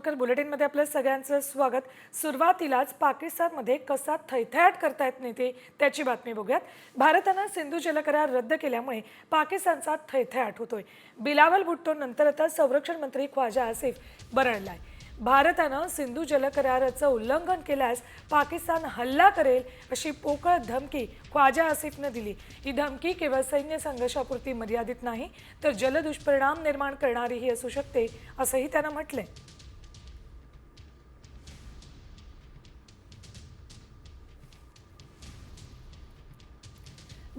समोरकर बुलेटिनमध्ये आपलं सगळ्यांचं स्वागत. सुरुवातीलाच पाकिस्तानमध्ये कसा थैथयाट करतायत नेते त्याची बातमी बघूयात. भारतानं सिंधू जलकरार रद्द केल्यामुळे पाकिस्तानचा थैथ्याट होतोय. बिलावल भुट्टो नंतर आता संरक्षण मंत्री ख्वाजा आसिफ बरळलाय भारतानं सिंधू जलकराराचं उल्लंघन केल्यास पाकिस्तान हल्ला करेल अशी पोकळ धमकी ख्वाजा आसिफनं दिली. ही धमकी केवळ सैन्य संघर्षापुरती मर्यादित नाही तर जलदुष्परिणाम निर्माण करणारीही असू शकते असंही त्यानं म्हटलंय.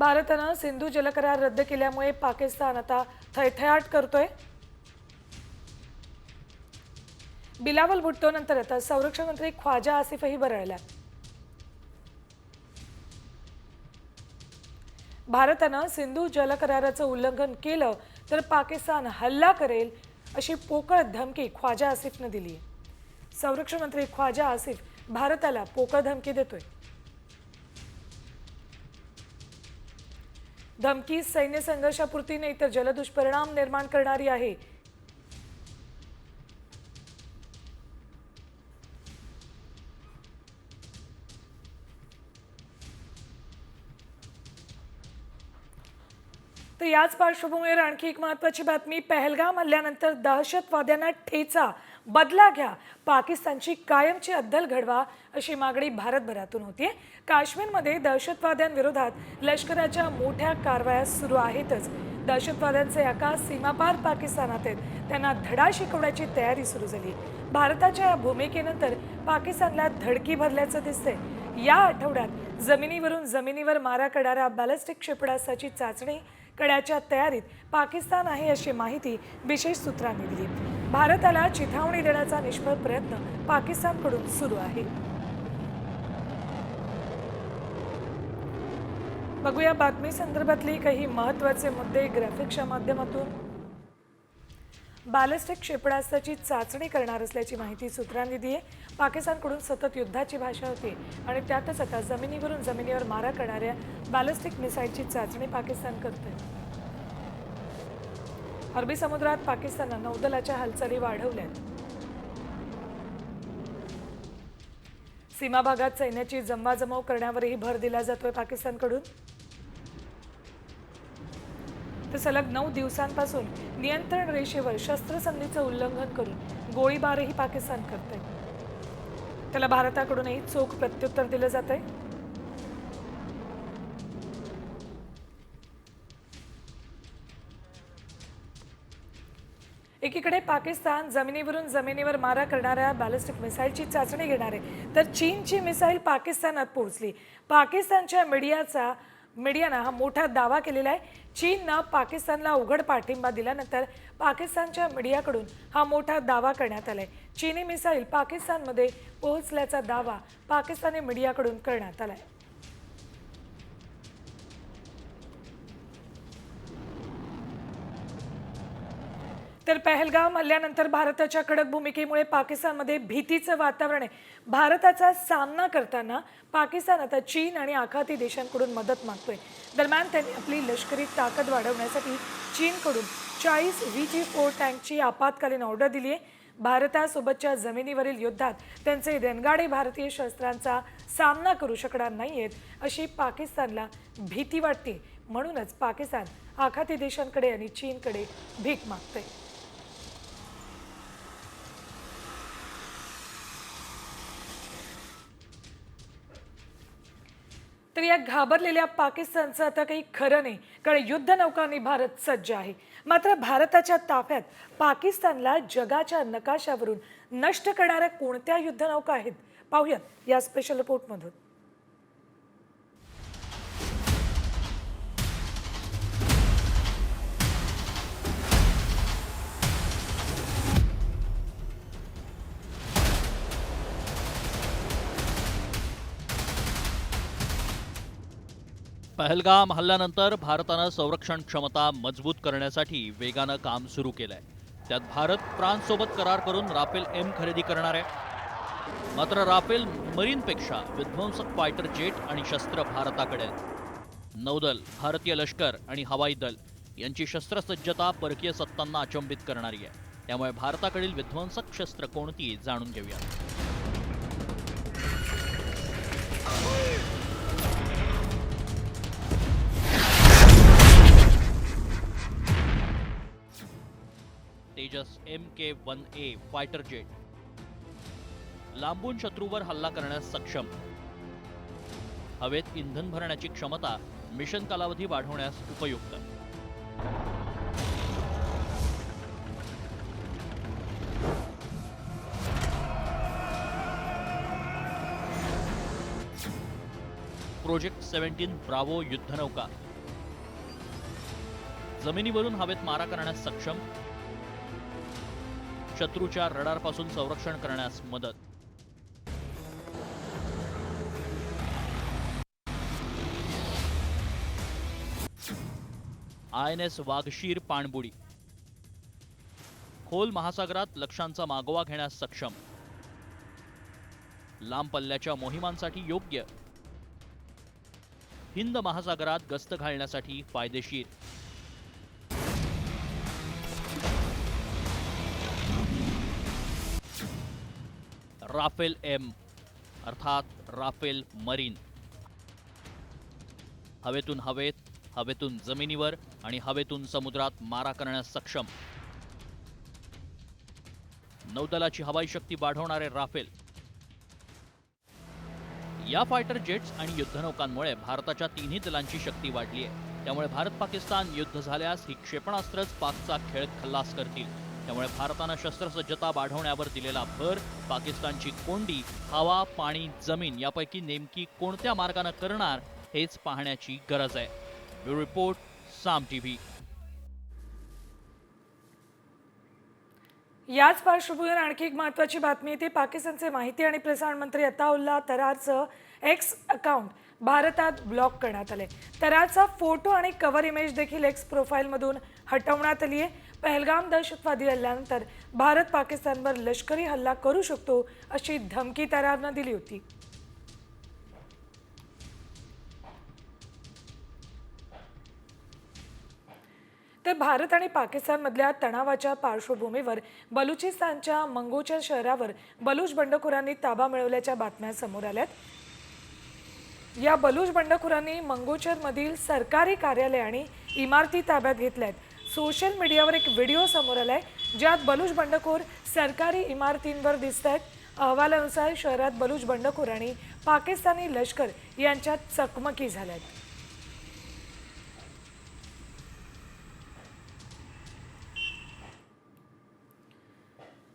भारतानं सिंधू जलकरार रद्द केल्यामुळे पाकिस्तान आता थैथयाट करतोय. बिलावल भुट्टो नंतर आता संरक्षण मंत्री ख्वाजा आसिफही बरळला भारतानं सिंधू जलकराराचं उल्लंघन केलं तर पाकिस्तान हल्ला करेल अशी पोकळ धमकी ख्वाजा आसिफनं दिली आहे संरक्षण मंत्री ख्वाजा आसिफ भारताला पोकळ धमकी देतोय. धमकी सैन्य संघर्षापुरती नाही तर जलदुष्परिणाम निर्माण करणारी आहे. तर याच पार्श्वभूमीवर आणखी एक महत्वाची बातमी पहलगाम हल्ल्यानंतर दहशतवाद्यांना ठेचा. बदला घ्या. पाकिस्तानची कायमची अद्दल घडवा अशी मागणी भारतभरातून होती काश्मीरमध्ये दहशतवाद्यांविरोधात लष्कराच्या मोठ्या कारवाया सुरू आहेतच. दहशतवाद्यांचे आकाश सीमापार पाकिस्तानात आहेत. त्यांना धडा शिकवण्याची तयारी सुरू झाली भारताच्या या भूमिकेनंतर पाकिस्तानला धडकी भरल्याचं दिसतंय. या आठवड्यात जमिनीवरून जमिनीवर मारा करणाऱ्या बॅलिस्टिक क्षेपणास्त्राची चाचणी करण्याच्या तयारीत पाकिस्तान आहे अशी माहिती विशेष सूत्रांनी दिली. भारताला चिथावणी देण्याचा निष्फळ प्रयत्न पाकिस्तानकडून सुरू आहे. बघूया बातमी संदर्भातली काही महत्त्वाचे मुद्दे ग्राफिक्सच्या माध्यमातून. बॅलिस्टिक क्षेपणास्त्राची चाचणी करणार असल्याची माहिती सूत्रांनी दिली आहे. पाकिस्तानकडून सतत युद्धाची भाषा होती आणि त्यातच आता जमिनीवरून जमिनीवर मारा करणाऱ्या बॅलिस्टिक मिसाईलची चाचणी पाकिस्तान करते अरबी समुद्रात पाकिस्ताननं नौदलाच्या हालचाली वाढवल्यात. सीमा भागात सैन्याची जमवाजमव करण्यावरही भर दिला जातोय पाकिस्तानकडून. तर सलग नऊ दिवसांपासून नियंत्रण रेषेवर शस्त्रसंधीचं उल्लंघन करून गोळीबारही पाकिस्तान करते त्याला भारताकडूनही चोख प्रत्युत्तर दिलं जात आहे एकीकडे पाकिस्तान जमिनीवरून जमिनीवर मारा करणाऱ्या बॅलिस्टिक मिसाईलची चाचणी घेणार आहे तर चीनची मिसाईल पाकिस्तानात पोहोचली. पाकिस्तानच्या मीडियाचा मीडियानं हा मोठा दावा केलेला आहे. चीननं पाकिस्तानला उघड पाठिंबा दिल्यानंतर पाकिस्तानच्या मीडियाकडून हा मोठा दावा करण्यात आला आहे चीनी मिसाईल पाकिस्तानमध्ये पोहोचल्याचा दावा पाकिस्तानी मीडियाकडून करण्यात आला आहे तर पहलगाम हल्ल्यानंतर भारताच्या कडक भूमिकेमुळे पाकिस्तानमध्ये भीतीचं वातावरण आहे. भारताचा सामना करताना पाकिस्तान आता चीन आणि आखाती देशांकडून मदत मागतोय. दरम्यान त्यांनी आपली लष्करी ताकद वाढवण्यासाठी चीनकडून चाळीस व्ही जी फोर टँकची आपत्कालीन ऑर्डर दिली आहे भारतासोबतच्या जमिनीवरील युद्धात त्यांचे रणगाडे भारतीय शस्त्रांचा सामना करू शकणार नाही आहेत अशी पाकिस्तानला भीती वाटते म्हणूनच पाकिस्तान आखाती देशांकडे आणि चीनकडे भीक मागतंय. तर या घाबरलेल्या पाकिस्तानचं आता काही खरं नाही. कारण युद्धनौकांनी भारत सज्ज आहे. मात्र भारताच्या ताफ्यात पाकिस्तानला जगाच्या नकाशावरून नष्ट करणाऱ्या कोणत्या युद्धनौका आहेत? पाहूयात या स्पेशल रिपोर्टमधून पहलगाम हल्ल्यानंतर भारतानं संरक्षण क्षमता मजबूत करण्यासाठी वेगानं काम सुरू केलंय. त्यात भारत फ्रान्ससोबत करार करून राफेल एम खरेदी करणार आहे. मात्र राफेल मरीनपेक्षा विध्वंसक फायटर जेट आणि शस्त्र भारताकडे आहेत. नौदल भारतीय लष्कर आणि हवाई दल यांची शस्त्रसज्जता परकीय सत्तांना अचंबित करणारी आहे. त्यामुळे भारताकडील विध्वंसक शस्त्र कोणती जाणून घेऊया. Tejas M K one A fighter jet लांबून शत्रूवर हल्ला करण्यास सक्षम. हवेत इंधन भरण्याची क्षमता मिशन कालावधी वाढवण्यास उपयुक्त. प्रोजेक्ट सेव्हन्टीन ब्रावो युद्धनौका. जमिनीवरून हवेत मारा करण्यास सक्षम शत्रूच्या रडारपासून संरक्षण करण्यास मदत. आय एन एस वाघशीर पाणबुडी. खोल महासागरात लक्ष्यांचा मागोवा घेण्यास सक्षम. लांब पल्ल्याच्या मोहिमांसाठी योग्य. हिंद महासागरात गस्त घालण्यासाठी फायदेशीर. राफेल एम अर्थात राफेल मरीन. हवेतून हवेत हवेतून जमिनीवर आणि हवेतून समुद्रात मारा करण्यास सक्षम. नौदलाची हवाई शक्ती वाढवणारे राफेल. या फायटर जेट्स आणि युद्धनौकांमुळे भारताच्या तिन्ही दलांची शक्ती वाढली आहे त्यामुळे भारत पाकिस्तान युद्ध झाल्यास ही क्षेपणास्त्रच पाकचा खेळ खल्लास करतील. त्यामुळे भारतानं शस्त्रसज्जता वाढवण्यावर दिलेला भर पाकिस्तानची कोंडी हवा पाणी जमीन यापैकी नेमकी कोणत्या मार्गानं करणार हेच पाहण्याची गरज आहे. ब्युरो रिपोर्ट साम टीव्ही याच पार्श्वभूमीवर आणखी एक महत्त्वाची बातमी येते. पाकिस्तानचे माहिती आणि प्रसारण मंत्री अताउल्ला तरारचं एक्स अकाउंट भारतात ब्लॉक करण्यात आले तरारचा फोटो आणि कव्हर इमेज देखील एक्स प्रोफाईलमधून हटवण्यात आली आहे पहलगाम दहशतवादी हल्ल्यानंतर भारत पाकिस्तानवर लष्करी हल्ला करू शकतो अशी धमकी तरारनं दिली होती. तर भारत आणि पाकिस्तानमधल्या तणावाच्या पार्श्वभूमीवर बलुचिस्तानच्या मंगोचर शहरावर बलूच बंडखोरांनी ताबा मिळवल्याच्या बातम्या समोर आल्यात. या बलूच बंडखोरांनी मंगोचरमधील सरकारी कार्यालय आणि इमारती ताब्यात घेतल्यात. सोशल मीडियावर एक व्हिडिओ समोर आलाय ज्यात बलूच बंडखोर सरकारी इमारतींवर दिसत आहेत अहवालानुसार शहरात बलूच बंडखोर आणि पाकिस्तानी लष्कर यांच्यात चकमकी झाल्यात.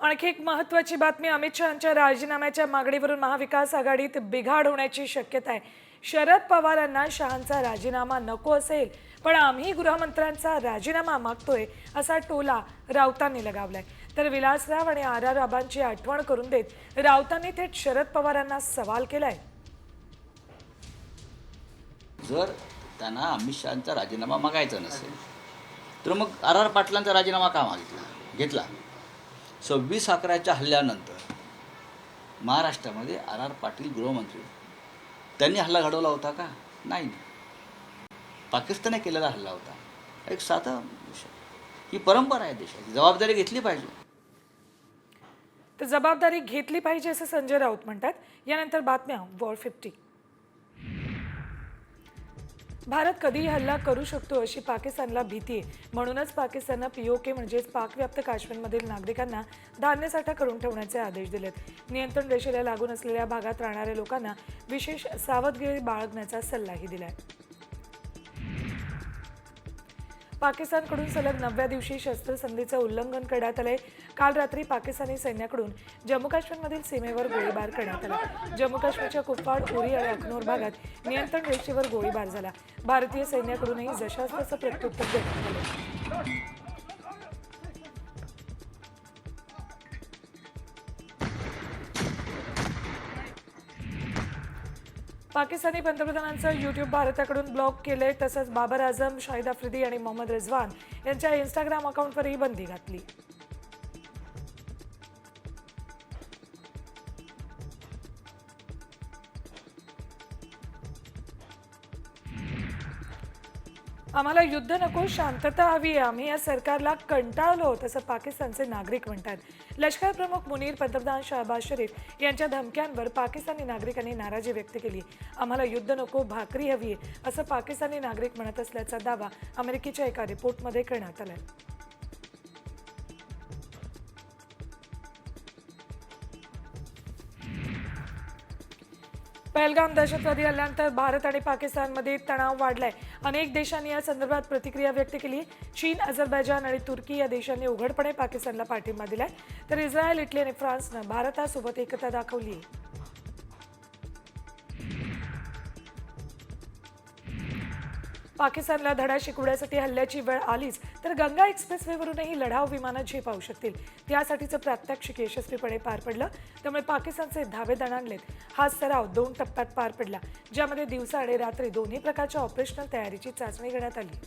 आणखी एक महत्वाची बातमी अमित शहांच्या राजीनाम्याच्या मागणीवरून महाविकास आघाडीत बिघाड होण्याची शक्यता आहे. शरद पवारांना शहांचा राजीनामा नको असेल पण आम्ही गृहमंत्र्यांचा राजीनामा मागतोय असा टोला राऊतांनी लगावलाय. तर विलासराव आणि आर आर बाबांची आठवण करून देत राऊतांनी थेट शरद पवारांना सवाल केलाय. जर त्यांना अमित शहाचा राजीनामा मागायचा नसेल तर मग आर आर पाटलांचा राजीनामा का मागितला? घेतला. सव्वीस अकराच्या हल्ल्यानंतर महाराष्ट्रामध्ये आर आर पाटील गृहमंत्री. त्यांनी हल्ला घडवला होता का? नाही. पाकिस्तानने केलेला हल्ला होता. एक साधा विषय. ही परंपरा आहे देशाची. जबाबदारी घेतली पाहिजे. तर जबाबदारी घेतली पाहिजे असं संजय राऊत म्हणतात. यानंतर बातम्या वॉर फिफ्टी भारत कधीही हल्ला करू शकतो अशी पाकिस्तानला भीती आहे. म्हणूनच पाकिस्ताननं पीओके म्हणजेच पाकव्याप्त काश्मीरमधील नागरिकांना धान्यसाठा करून ठेवण्याचे आदेश दिलेत. नियंत्रण रेषेला लागून असलेल्या भागात राहणाऱ्या लोकांना विशेष सावधगिरी बाळगण्याचा सल्लाही दिलाय. पाकिस्तानकडून सलग नवव्या दिवशी शस्त्रसंधीचं उल्लंघन करण्यात आलंय. काल रात्री पाकिस्तानी सैन्याकडून जम्मू काश्मीरमधील सीमेवर गोळीबार करण्यात आला. जम्मू काश्मीरच्या कुपवाड उरी आणि अखनूर भागात नियंत्रण रेषेवर गोळीबार झाला. भारतीय सैन्याकडूनही जशास्त्राचं प्रत्युत्तर देण्यात आलं. पाकिस्तानी पंतप्रधानांचं यूट्यूब भारताकडून ब्लॉक केले तसंच बाबर आझम शाहिद आफ्रिदी आणि मोहम्मद रिझवान यांच्या इंस्टाग्राम अकाउंटवरही बंदी घातली. आम्हाला युद्ध नको शांतता हवी आहे. आम्ही या सरकारला कंटाळलो तसं पाकिस्तानचे नागरिक म्हणतात. लष्कर प्रमुख मुनीर पंतप्रधान शहबाज शरीफ यांच्या धमक्यांवर पाकिस्तानी नागरिकांनी नाराजी व्यक्त केली. आम्हाला युद्ध नको भाकरी हवी आहे असं पाकिस्तानी नागरिक म्हणत असल्याचा दावा अमेरिकेच्या एका रिपोर्टमध्ये करण्यात आलाय. पहलगाम दहशतवादी हल्ल्यानंतर भारत आणि पाकिस्तानमध्ये तणाव वाढलाय. अनेक देशांनी या संदर्भात प्रतिक्रिया व्यक्त केली. चीन अझरबैजान आणि तुर्की या देशांनी उघडपणे पाकिस्तानला पाठिंबा दिलाय. तर इस्रायल इटली आणि फ्रान्सनं भारतासोबत एकता दाखवली. पाकिस्तानला धडा शिकवण्यासाठी हल्ल्याची वेळ आलीच तर गंगा एक्सप्रेसवेवरूनही लढाऊ विमानं झेपावू शकतील. त्यासाठीचं प्रात्यक्षिक यशस्वीपणे पार पडलं. त्यामुळे पाकिस्तानचे धावे दणाणलेत हा सराव दोन टप्प्यात पार पडला ज्यामध्ये दिवसा आणि रात्री दोन्ही प्रकारच्या ऑपरेशनल तयारीची चाचणी घेण्यात आली.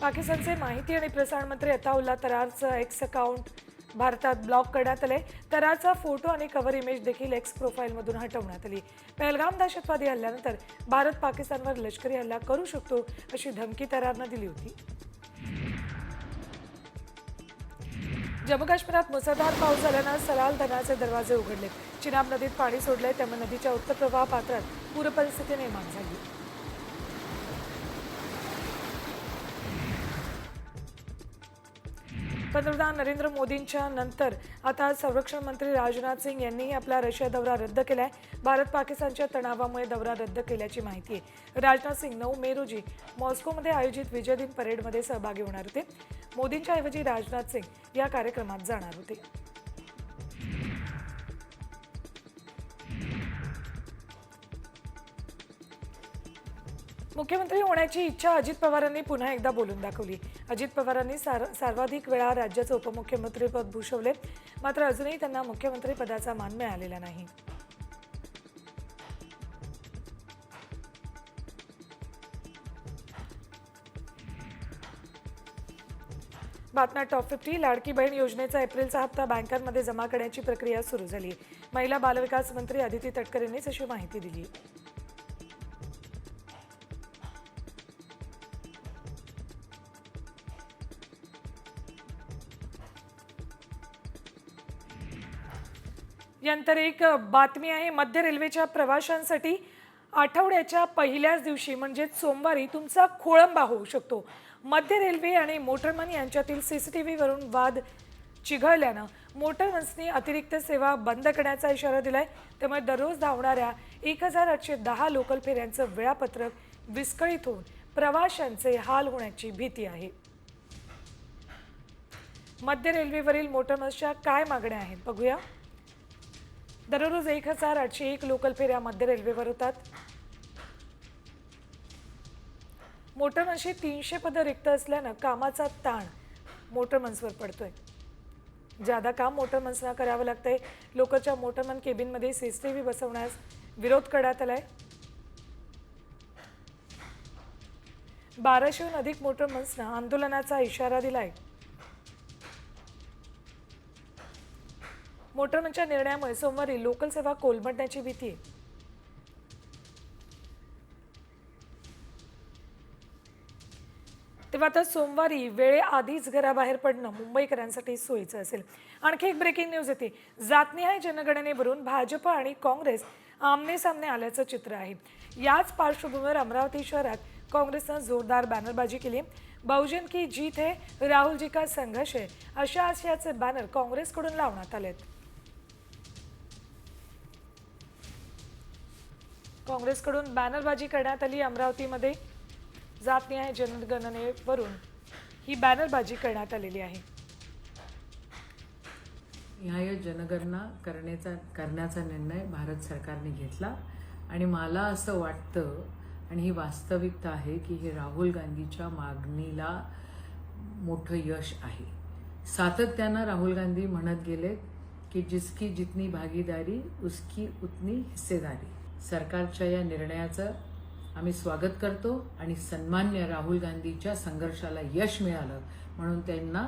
पाकिस्तानचे माहिती आणि प्रसारण मंत्री अताउल्ला तरारचं एक्स अकाउंट भारतात ब्लॉक करण्यात आले. तराचा फोटो आणि कव्हर इमेज देखील एक्स प्रोफाईलमधून हटवण्यात आली. पहलगाम दहशतवादी हल्ल्यानंतर भारत पाकिस्तानवर लष्करी हल्ला करू शकतो अशी धमकी तरारनं दिली होती. जम्मू काश्मीरात मुसळधार पाऊस झाल्यानं सलाल धरणाचे दरवाजे उघडले. चिनाब नदीत पाणी सोडले त्यामुळे नदीच्या उत्तर प्रवाह पात्रात पूरपरिस्थिती निर्माण झाली. पंतप्रधान नरेंद्र मोदींच्या नंतर आता संरक्षण मंत्री राजनाथ सिंग यांनीही आपला रशिया दौरा रद्द केलाय. भारत पाकिस्तानच्या तणावामुळे दौरा रद्द केल्याची माहिती आहे. राजनाथ सिंग नऊ मे रोजी मॉस्कोमध्ये आयोजित विजय दिन परेडमध्ये सहभागी होणार होते. मोदींच्या ऐवजी राजनाथ सिंग या कार्यक्रमात जाणार होते. मुख्यमंत्री होण्याची इच्छा अजित पवारांनी पुन्हा एकदा बोलून दाखवली. अजित पवारांनी सार सर्वाधिक वेळा राज्याचं उपमुख्यमंत्रीपद भूषवले मात्र अजूनही त्यांना मुख्यमंत्री पदाचा मान मिळालेला नाही. बातम्या टॉप फिफ्टी लाडकी बहीण योजनेचा एप्रिलचा हप्ता बँकांमध्ये जमा करण्याची प्रक्रिया सुरू झाली. महिला बालविकास मंत्री अदिती तटकरेंनीच अशी माहिती दिली. यानंतर एक बातमी आहे मध्य रेल्वेच्या प्रवाशांसाठी आठवड्याच्या पहिल्याच दिवशी म्हणजेच सोमवारी तुमचा खोळंबा होऊ शकतो. मध्य रेल्वे आणि मोटरमन यांच्यातील सी सी टी व्हीवरून वाद चिघळल्यानं मोटरमन्सनी अतिरिक्त सेवा बंद करण्याचा इशारा दिलाय. त्यामुळे दररोज धावणाऱ्या एक हजार आठशे दहा लोकल फेऱ्यांचं वेळापत्रक विस्कळीत होऊन प्रवाशांचे हाल होण्याची भीती आहे. मध्य रेल्वेवरील मोटरमन्सच्या काय मागण्या आहेत? बघूया. दररोज एक हजार आठशे एक लोकल फेऱ्या मध्य रेल्वेवर होतात. मोटरमन्सची म्हणजे तीनशे पदं रिक्त असल्यानं कामाचा ताण मोटरमन्सवर पडतोय. ज्यादा काम मोटरमन्सना करावं लागतंय लोकलच्या मोटरमन केबिनमध्ये सी सी टी व्ही बसवण्यास विरोध करण्यात आलाय. बाराशेहून अधिक मोटरमन्सनं आंदोलनाचा इशारा दिलाय. मोटरमनच्या निर्णयामुळे सोमवारी लोकल सेवा कोलमडण्याची भीती. आहे तेव्हा आता सोमवारी वेळेआधीच घराबाहेर पडणं मुंबईकरांसाठी सोयीचं असेल. आणखी एक ब्रेकिंग न्यूज येते. जातनिहाय जनगणनेवरून भाजप आणि काँग्रेस आमने सामने आल्याचं चित्र आहे. याच पार्श्वभूमीवर अमरावती शहरात काँग्रेसनं जोरदार बॅनरबाजी केली. बहुजन की जीत है राहुलजी का संघर्ष आहे. अशा आशयाचे बॅनर काँग्रेसकडून लावण्यात आलेत. काँग्रेसकडून बॅनरबाजी करण्यात आली अमरावतीमध्ये. जातनिहाय जनगणनेवरून ही बॅनरबाजी करण्यात आलेली आहे. न्याय जनगणना करण्याचा करण्याचा निर्णय भारत सरकारने घेतला. आणि मला असं वाटतं आणि ही वास्तविकता आहे की हे राहुल गांधीच्या मागणीला मोठं यश आहे. सातत्यानं राहुल गांधी म्हणत गेले की जिसकी जितनी भागीदारी उसकी उतनी हिस्सेदारी. सरकारच्या या निर्णयाचं आम्ही स्वागत करतो आणि सन्मान्य राहुल गांधीच्या संघर्षाला यश मिळालं म्हणून त्यांना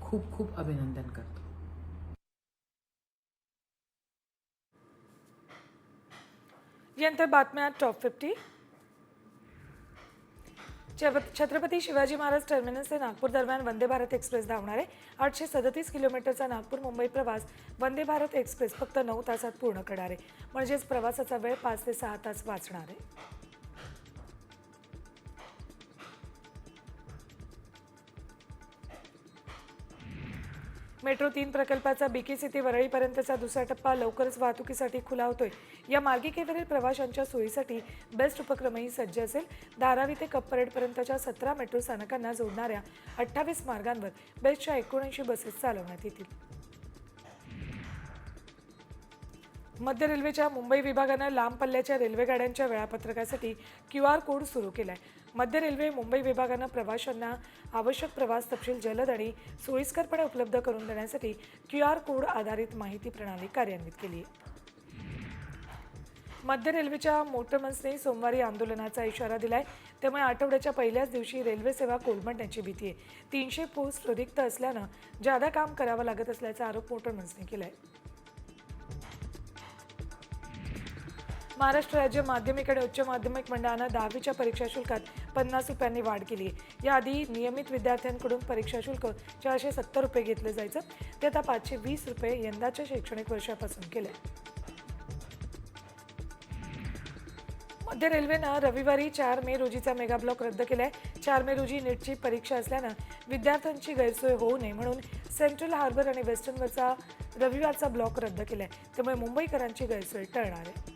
खूप खूप अभिनंदन करतो. यानंतर बातम्या top fifty. Chhatrapati Shivaji Maharaj terminus ते नागपूर दरम्यान वंदे भारत एक्सप्रेस धावणार आहे आठशे सदतीस किलोमीटरचा नागपूर मुंबई प्रवास वंदे भारत एक्सप्रेस फक्त नऊ तासात पूर्ण करणार. आहे म्हणजेच प्रवासाचा वेळ पाच ते सहा तास वाचणार. आहे मेट्रो तीन प्रकल्पाचा बीकेसी ते वरळीपर्यंतचा दुसरा टप्पा लवकरच वाहतुकीसाठी खुला होतोय. या मार्गिकेवरील प्रवाशांच्या सोयीसाठी बेस्ट उपक्रमही सज्ज असेल. धारावी ते कप्परेडपर्यंतच्या सतरा मेट्रो स्थानकांना जोडणाऱ्या अठ्ठावीस मार्गांवर बेस्टच्या एकोणऐंशी बसेस चालवण्यात येतील. मध्य रेल्वेच्या मुंबई विभागानं लांब पल्ल्याच्या रेल्वेगाड्यांच्या वेळापत्रकासाठी क्यू आर कोड सुरू केला आहे मध्य रेल्वे मुंबई विभागानं प्रवाशांना आवश्यक प्रवास तपशील जलद आणि सोयीस्करपणे उपलब्ध करून देण्यासाठी क्यू आर कोड आधारित माहिती प्रणाली कार्यान्वित केली. आहे मध्य रेल्वेच्या मोटरमन्सने सोमवारी आंदोलनाचा इशारा दिलाय. त्यामुळे आठवड्याच्या पहिल्याच दिवशी रेल्वे सेवा कोलमडण्याची भीती आहे. तीनशे पोस्ट रिक्त असल्यानं जादा काम करावं लागत असल्याचा आरोप मोटरमन्सने केलाय. महाराष्ट्र राज्य माध्यमिक आणि उच्च माध्यमिक मंडळानं दहावीच्या परीक्षा शुल्कात पन्नास रुपयांनी वाढ केली आहे. याआधी नियमित विद्यार्थ्यांकडून परीक्षा शुल्क चारशे सत्तर रुपये घेतलं जायचं. ते आता पाचशे वीस रुपये यंदाच्या शैक्षणिक वर्षापासून केलं मध्य रेल्वेनं रविवारी चार मे रोजीचा मेगा ब्लॉक रद्द केलाय. चार मे रोजी नीटची परीक्षा असल्यानं विद्यार्थ्यांची गैरसोय होऊ नये म्हणून सेंट्रल हार्बर आणि वेस्टर्नवरचा रविवारचा ब्लॉक रद्द केलाय. त्यामुळे मुंबईकरांची गैरसोय टळणार आहे.